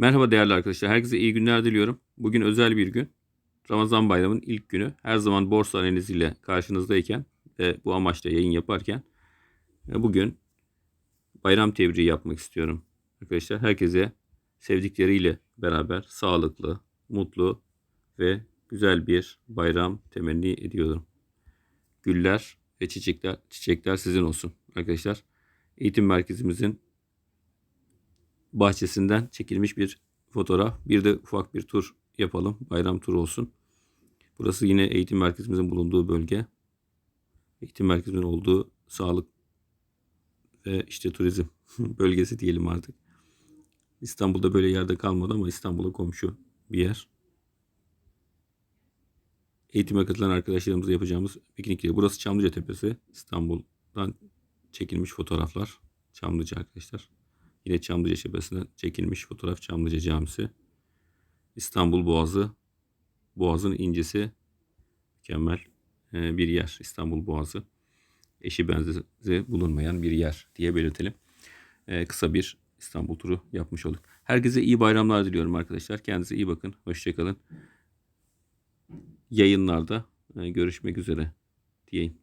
Merhaba değerli arkadaşlar. Herkese iyi günler diliyorum. Bugün özel bir gün. Ramazan bayramının ilk günü. Her zaman borsa analiziyle karşınızdayken ve bu amaçla yayın yaparken e, bugün bayram tebriği yapmak istiyorum. Arkadaşlar herkese sevdikleriyle beraber sağlıklı, mutlu ve güzel bir bayram temenni ediyorum. Güller ve çiçekler, çiçekler sizin olsun arkadaşlar. Eğitim merkezimizin bahçesinden çekilmiş bir fotoğraf. Bir de ufak bir tur yapalım. Bayram turu olsun. Burası yine eğitim merkezimizin bulunduğu bölge. Eğitim merkezimizin olduğu sağlık ve işte turizm bölgesi diyelim artık. İstanbul'da böyle yerde kalmadı ama İstanbul'a komşu bir yer. Eğitime katılan arkadaşlarımızla yapacağımız piknik yeri. Burası Çamlıca Tepesi. İstanbul'dan çekilmiş fotoğraflar. Çamlıca arkadaşlar. Yine Çamlıca Tepesi'nden çekilmiş fotoğraf Çamlıca Camisi. İstanbul Boğazı. Boğaz'ın incisi. Mükemmel e, bir yer. İstanbul Boğazı. Eşi benzeri bulunmayan bir yer diye belirtelim. E, Kısa bir İstanbul turu yapmış olduk. Herkese iyi bayramlar diliyorum arkadaşlar. Kendinize iyi bakın. Hoşçakalın. Yayınlarda e, görüşmek üzere diyeyim.